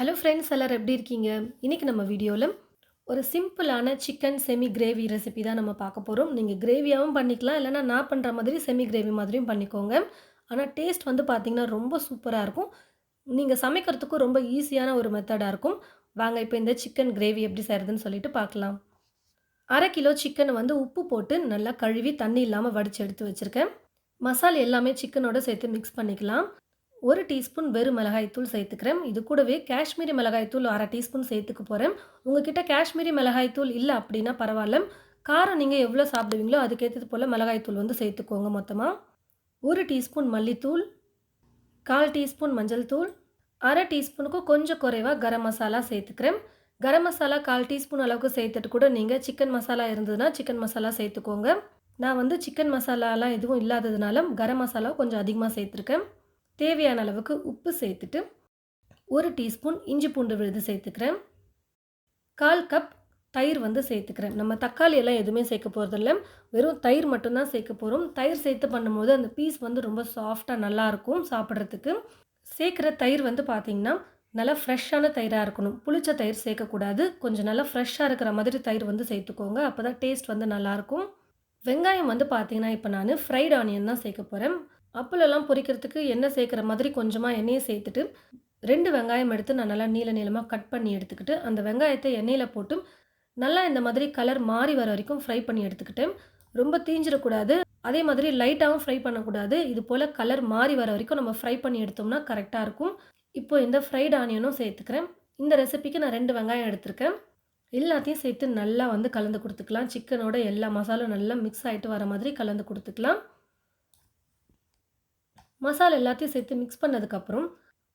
Hello friends எல்லாரும் எப்படி இருக்கீங்க? இன்றைக்கி நம்ம வீடியோவில் ஒரு சிம்பிளான சிக்கன் செமி கிரேவி ரெசிபி தான் நம்ம பார்க்க போகிறோம் நீங்கள் கிரேவியாகவும் பண்ணிக்கலாம் இல்லைனா நான் பண்ணுற மாதிரி செமி கிரேவி மாதிரியும் பண்ணிக்கோங்க. ஆனால் டேஸ்ட் வந்து பார்த்திங்கன்னா ரொம்ப சூப்பராக இருக்கும். நீங்கள் சமைக்கிறதுக்கும் ரொம்ப ஈஸியான ஒரு மெத்தடாக இருக்கும். வாங்க இப்போ இந்த சிக்கன் கிரேவி எப்படி செய்கிறதுன்னு சொல்லிட்டு பார்க்கலாம். அரை கிலோ சிக்கனை வந்து உப்பு போட்டு நல்லா கழுவி தண்ணி இல்லாமல் வடித்து எடுத்து வச்சுருக்கேன். மசாலா எல்லாமே சிக்கனோட சேர்த்து மிக்ஸ் பண்ணிக்கலாம். ஒரு டீஸ்பூன் வெறும் மிளகாய்த்தூள் சேர்த்துக்கிறேன். இது கூடவே காஷ்மீரி மிளகாய்த்தூள் அரை டீஸ்பூன் சேர்த்துக்க போகிறேன் உங்ககிட்ட காஷ்மீரி மிளகாய்த்தூள் இல்லை அப்படின்னா பரவாயில்ல. காரம் நீங்கள் எவ்வளோ சாப்பிடுவீங்களோ அதுக்கேற்றது போல் மிளகாய்த்தூள் வந்து சேர்த்துக்கோங்க மொத்தமாக ஒரு டீஸ்பூன் மல்லித்தூள் கால் டீஸ்பூன் மஞ்சள் தூள் அரை டீஸ்பூனுக்கும் கொஞ்சம் குறைவாக கரம் மசாலா சேர்த்துக்கிறேன். கரம் மசாலா கால் டீஸ்பூன் அளவுக்கு சேர்த்துட்டு கூட நீங்கள் சிக்கன் மசாலா இருந்ததுன்னா சிக்கன் மசாலா சேர்த்துக்கோங்க. நான் வந்து சிக்கன் மசாலாலாம் எதுவும் இல்லாததுனால கரம் மசாலா கொஞ்சம் அதிகமாக சேர்த்துருக்கேன். தேவையான அளவுக்கு உப்பு சேர்த்துட்டு ஒரு டீஸ்பூன் இஞ்சி பூண்டு விழுது சேர்த்துக்கிறேன். கால் கப் தயிர் வந்து சேர்த்துக்கிறேன். நம்ம தக்காளி எல்லாம் எதுவுமே சேர்க்க போகிறதில்ல வெறும் தயிர் மட்டும்தான் சேர்க்க போகிறோம் தயிர் சேர்த்து பண்ணும்போது அந்த பீஸ் வந்து ரொம்ப சாஃப்டாக நல்லாயிருக்கும் சாப்பிட்றதுக்கு. சேர்க்குற தயிர் வந்து பார்த்திங்கன்னா நல்லா ஃப்ரெஷ்ஷான தயிராக இருக்கணும். புளிச்ச தயிர் சேர்க்கக்கூடாது கொஞ்சம் நல்லா ஃப்ரெஷ்ஷாக இருக்கிற மாதிரி தயிர் வந்து சேர்த்துக்கோங்க. அப்போ தான் டேஸ்ட் வந்து நல்லாயிருக்கும் வெங்காயம் வந்து பார்த்தீங்கன்னா இப்போ நான் ஃப்ரைட் ஆனியன் தான் சேர்க்க போகிறேன் அப்பளெல்லாம் பொரிக்கிறதுக்கு எண்ணெய் சேர்க்குற மாதிரி கொஞ்சமாக எண்ணெயை சேர்த்துட்டு ரெண்டு வெங்காயம் எடுத்து நான் நல்லா நீள நீளமாக கட் பண்ணி எடுத்துக்கிட்டு அந்த வெங்காயத்தை எண்ணெயில் போட்டு நல்லா இந்த மாதிரி கலர் மாறி வர வரைக்கும் ஃப்ரை பண்ணி எடுத்துக்கிட்டேன் ரொம்ப தீஞ்சிடக்கூடாது. அதே மாதிரி லைட்டாகவும் ஃப்ரை பண்ணக்கூடாது. இது போல் கலர் மாறி வர வரைக்கும் நம்ம ஃப்ரை பண்ணி எடுத்தோம்னா கரெக்டாக இருக்கும். இப்போ இந்த ஃப்ரைட் ஆனியனும் சேர்த்துக்கிறேன். இந்த ரெசிபிக்கு நான் ரெண்டு வெங்காயம் எடுத்திருக்கேன். எல்லாத்தையும் சேர்த்து நல்லா வந்து கலந்து கொடுத்துக்கலாம். சிக்கனோட எல்லா மசாலும் நல்லா மிக்ஸ் ஆகிட்டு வர மாதிரி கலந்து கொடுத்துக்கலாம். மசாலா எல்லாத்தையும் சேர்த்து மிக்ஸ் பண்ணதுக்கப்புறம்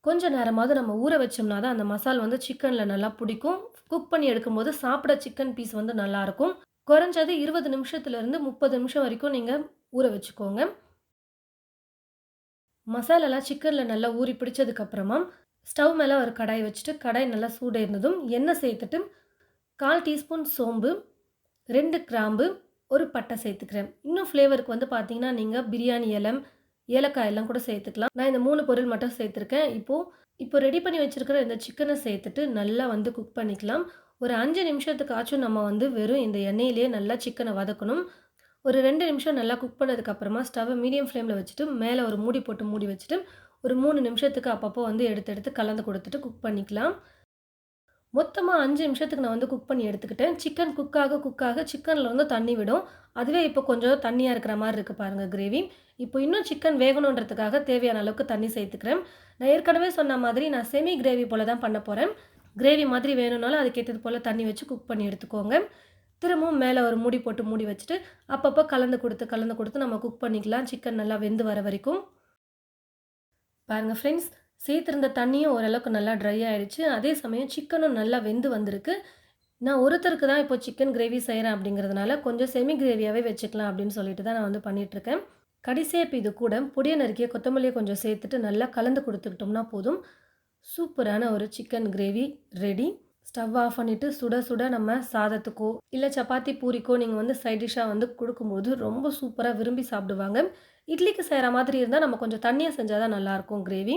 கொஞ்சம் நேரமாவது நம்ம ஊற வச்சோம்னா தான் அந்த மசால் வந்து சிக்கனில் நல்லா பிடிக்கும். குக் பண்ணி எடுக்கும்போது சாப்பிட சிக்கன் பீஸ் வந்து நல்லாயிருக்கும். குறைஞ்சது இருபது நிமிஷத்துலேருந்து முப்பது நிமிஷம் வரைக்கும் நீங்கள் ஊற வச்சுக்கோங்க. மசாலாலாம் சிக்கனில் நல்லா ஊறி பிடிச்சதுக்கப்புறமா ஸ்டவ் மேலே ஒரு கடாய் வச்சுட்டு கடாய் நல்லா சூடு இருந்ததும் எண்ணெய் சேர்த்துட்டு கால் டீஸ்பூன் சோம்பு ரெண்டு கிராம்பு ஒரு பட்டை சேர்த்துக்கிறேன். இன்னும் ஃப்ளேவருக்கு வந்து பார்த்தீங்கன்னா நீங்கள் பிரியாணி இலம் ஏலக்காய் எல்லாம் கூட சேர்த்துக்கலாம். நான் இந்த மூணு பொருள் மட்டும் சேர்த்துருக்கேன். இப்போது இப்போ ரெடி பண்ணி வச்சுருக்கிற இந்த சிக்கனை சேர்த்துட்டு நல்லா வந்து குக் பண்ணிக்கலாம். ஒரு அஞ்சு நிமிஷத்துக்காச்சும் நம்ம வந்து வெறும் இந்த எண்ணெயிலே நல்லா சிக்கனை வதக்கணும். ஒரு ரெண்டு நிமிஷம் நல்லா குக் பண்ணதுக்கப்புறமா ஸ்டவ்வை மீடியம் ஃப்ளேமில் வச்சுட்டு மேலே ஒரு மூடி போட்டு மூடி வச்சுட்டு ஒரு மூணு நிமிஷத்துக்கு அப்பப்போ வந்து எடுத்து எடுத்து கலந்து கொடுத்துட்டு குக் பண்ணிக்கலாம். மொத்தமாக அஞ்சு நிமிஷத்துக்கு நான் வந்து குக் பண்ணி எடுத்துக்கிட்டேன். சிக்கன் குக்காக குக்காக சிக்கனில் வந்து தண்ணி விடும். அதுவே இப்போ கொஞ்சம் தண்ணியாக இருக்கிற மாதிரி இருக்குது பாருங்கள் கிரேவி இப்போ இன்னும் சிக்கன் வேகணுன்றதுக்காக தேவையான அளவுக்கு தண்ணி சேர்த்துக்கிறேன். நான் ஏற்கனவே சொன்ன மாதிரி நான் செமி கிரேவி போல் தான் பண்ண போகிறேன் கிரேவி மாதிரி வேணும்னாலும் அதுக்கேற்றது போல் தண்ணி வச்சு குக் பண்ணி எடுத்துக்கோங்க. திரும்பவும் மேலே ஒரு மூடி போட்டு மூடி வச்சுட்டு அப்பப்போ கலந்து கொடுத்து கலந்து கொடுத்து நம்ம குக் பண்ணிக்கலாம். சிக்கன் நல்லா வெந்து வர வரைக்கும். பாருங்கள் ஃப்ரெண்ட்ஸ் சேர்த்துருந்த தண்ணியும் ஓரளவுக்கு நல்லா ட்ரை ஆகிடுச்சு அதே சமயம் சிக்கனும் நல்லா வெந்து வந்திருக்கு. நான் ஒருத்தருக்கு தான் இப்போ சிக்கன் கிரேவி செய்கிறேன் அப்படிங்கிறதுனால கொஞ்சம் செமி கிரேவியாகவே வச்சுக்கலாம் அப்படின்னு சொல்லிட்டு தான் நான் வந்து பண்ணிகிட்ருக்கேன் கடைசியாக இப்போ இது கூட பொடியை நறுக்கிய கொத்தமல்லியை கொஞ்சம் சேர்த்துட்டு நல்லா கலந்து கொடுத்துக்கிட்டோம்னா போதும். சூப்பரான ஒரு chicken gravy ready stove off பண்ணிவிட்டு சுட சுட நம்ம சாதத்துக்கோ இல்லை சப்பாத்தி பூரிக்கோ நீங்கள் வந்து சைட் டிஷ்ஷாக வந்து கொடுக்கும்போது ரொம்ப சூப்பராக விரும்பி சாப்பிடுவாங்க. இட்லிக்கு செய்கிற மாதிரி இருந்தால் நம்ம கொஞ்சம் தண்ணியாக செஞ்சால் தான் நல்லாயிருக்கும் கிரேவி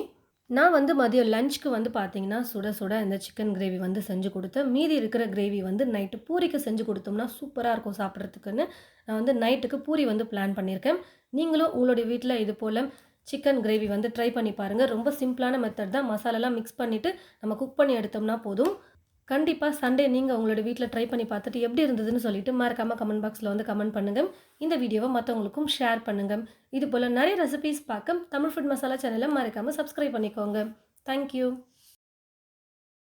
நான் வந்து மதியம் லஞ்சுக்கு வந்து பார்த்தீங்கன்னா சுட சுட இந்த சிக்கன் கிரேவி வந்து செஞ்சு கொடுத்தேன். மீதி இருக்கிற கிரேவி வந்து நைட்டு பூரிக்கு செஞ்சு கொடுத்தோம்னா சூப்பராக இருக்கும் சாப்பிட்றதுக்குன்னு. நான் வந்து நைட்டுக்கு பூரி வந்து பிளான் பண்ணியிருக்கேன். நீங்களும் உங்களுடைய வீட்டில் இது போல் சிக்கன் கிரேவி வந்து ட்ரை பண்ணி பாருங்கள் ரொம்ப சிம்பிளான மெத்தட் தான். மசாலாலாம் மிக்ஸ் பண்ணிவிட்டு நம்ம குக் பண்ணி எடுத்தோம்னா போதும். கண்டிப்பாக சண்டே நீங்கள் உங்களோட வீட்டில் ட்ரை பண்ணி பார்த்துட்டு எப்படி இருந்ததுன்னு சொல்லிட்டு மறக்காமல் கமெண்ட் பாக்ஸில் வந்து கமெண்ட் பண்ணுங்கள் இந்த வீடியோவை மற்றவங்களுக்கும் ஷேர் பண்ணுங்கள் இது போல் நிறைய ரெசிபீஸ் பார்க்க தமிழ் ஃபுட் மசாலா சேனலை மறக்காமல் சப்ஸ்கிரைப் பண்ணிக்கோங்க. தேங்க்யூ